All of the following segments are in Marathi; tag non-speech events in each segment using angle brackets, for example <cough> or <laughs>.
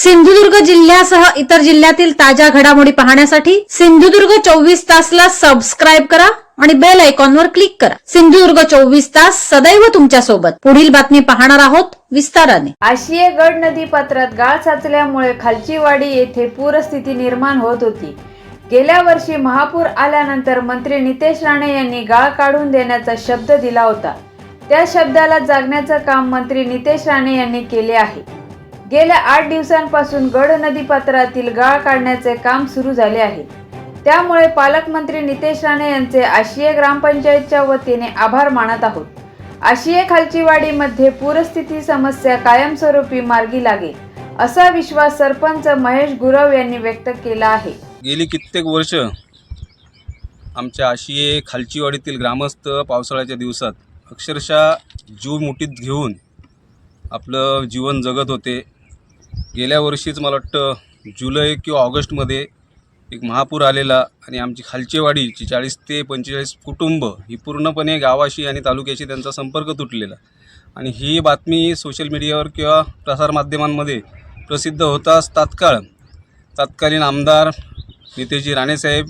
सिंधुदुर्ग जिल्ह्यासह इतर जिल्ह्यातील ताज्या घडामोडी पाहण्यासाठी सिंधुदुर्ग चोवीस तासला सबस्क्राईब करा आणि बेल आयकॉनवर क्लिक करा. सिंधुदुर्ग चोवीस तास सदैव तुमच्यासोबत पुढील बातमी पाहणार आहोत विस्ताराने. आशिये गड नदी पात्रात गाळ साचल्यामुळे खालचीवाडी येथे पूरस्थिती निर्माण होत होती. गेल्या वर्षी महापूर आल्यानंतर मंत्री नितेश राणे यांनी गाळ काढून देण्याचा शब्द दिला होता. त्या शब्दाला जागण्याचं काम मंत्री नितेश राणे यांनी केले आहे. गेल्या आठ दिवसांपासून गड नदी पात्रातील गाळ काढण्याचे काम सुरू झाले आहे. त्यामुळे पालकमंत्री नितेश राणे यांचे आशिये ग्रामपंचायतच्या वतीने आभार मानत आहोत. आशिये खालचीवाडीमध्ये पूरस्थिती समस्या कायमस्वरूपी मार्गी लागेल असा विश्वास सरपंच महेश गुरव यांनी व्यक्त केला आहे. गेली कित्येक वर्ष आमच्या आशिये खालचीवाडीतील ग्रामस्थ पावसाळ्याच्या दिवसात अक्षरशः जीव मुठीत घेऊन आपलं जीवन जगत होते. गेल्या वर्षीच मला वाटतं जुलै किंवा ऑगस्टमध्ये एक महापूर आलेला आणि आमची खालचेवाडीची चाळीस ते पंचेचाळीस कुटुंब ही पूर्णपणे गावाशी आणि तालुक्याशी त्यांचा संपर्क तुटलेला. आणि ही बातमी सोशल मीडियावर किंवा प्रसारमाध्यमांमध्ये प्रसिद्ध होताच तात्काळ. तत्कालीन आमदार नितेशजी राणेसाहेब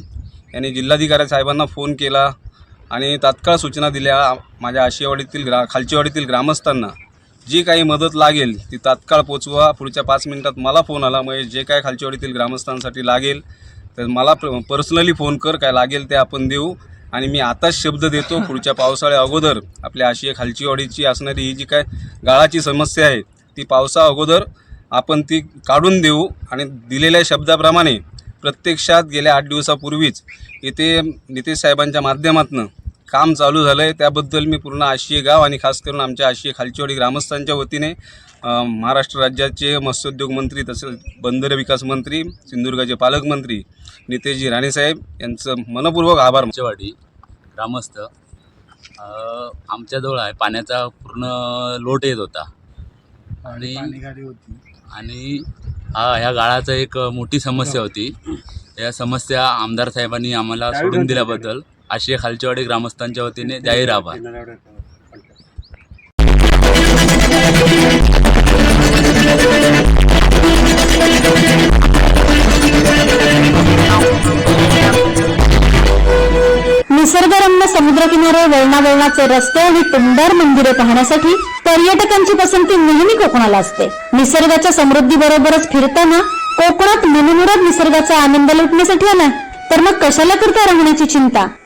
यांनी जिल्हाधिकारी साहेबांना फोन केला आणि तात्काळ सूचना दिल्या. माझ्या आशियावाडीतील ग्रा खालचेवाडीतील ग्रामस्थांना. जी काही मदत लागेल ती तात्काळ पोचवा. पुढच्या पाच मिनिटात मला फोन आला. म्हणजे जे काय खालचीवाडीतील ग्रामस्थांसाठी लागेल तर मला पर्सनली फोन कर. काय लागेल ते आपण देऊ. आणि मी आताच शब्द देतो. <laughs> पुढच्या पावसाळ्या अगोदर आपल्या आशिया खालचीवाडीची असणारी ही जी काय गाळाची समस्या आहे ती पावसा अगोदर आपण ती काढून देऊ. आणि दिलेल्या शब्दाप्रमाणे प्रत्यक्षात गेल्या आठ दिवसापूर्वीच इथे नितेश साहेबांच्या माध्यमातून काम चालू झालं आहे त्याबद्दल मी पूर्ण आशिये गाव आणि खास करून आमच्या आशिये खालचीवाडी ग्रामस्थांच्या वतीने महाराष्ट्र राज्याचे मत्स्योद्योग मंत्री तसेच बंदर विकास मंत्री सिंधुदुर्गाचे पालकमंत्री नितेशजी राणेसाहेब यांचं मनपूर्वक आभार. आमचेवाडी ग्रामस्थ अ, आमच्याजवळ आहे. पाण्याचा पूर्ण लोट येत होता. आणि आणि हा ह्या गाळाचा एक मोठी समस्या होती. या समस्या आमदार साहेबांनी आम्हाला सोडून दिल्याबद्दल आशे खालचेवाडी ग्रामस्थांच्या वतीने जाहीर आभार. निसर्गरम्य समुद्रकिनारे वळणावळणाचे रस्ते आणि टुमदार मंदिरे पाहण्यासाठी पर्यटकांची पसंती नेहमी कोकणाला असते. निसर्गाच्या समृद्धी बरोबरच फिरताना कोकणात मनमुराद निसर्गाचा आनंद लुटण्यासाठी आला तर मग कशाला करता राहण्याची चिंता?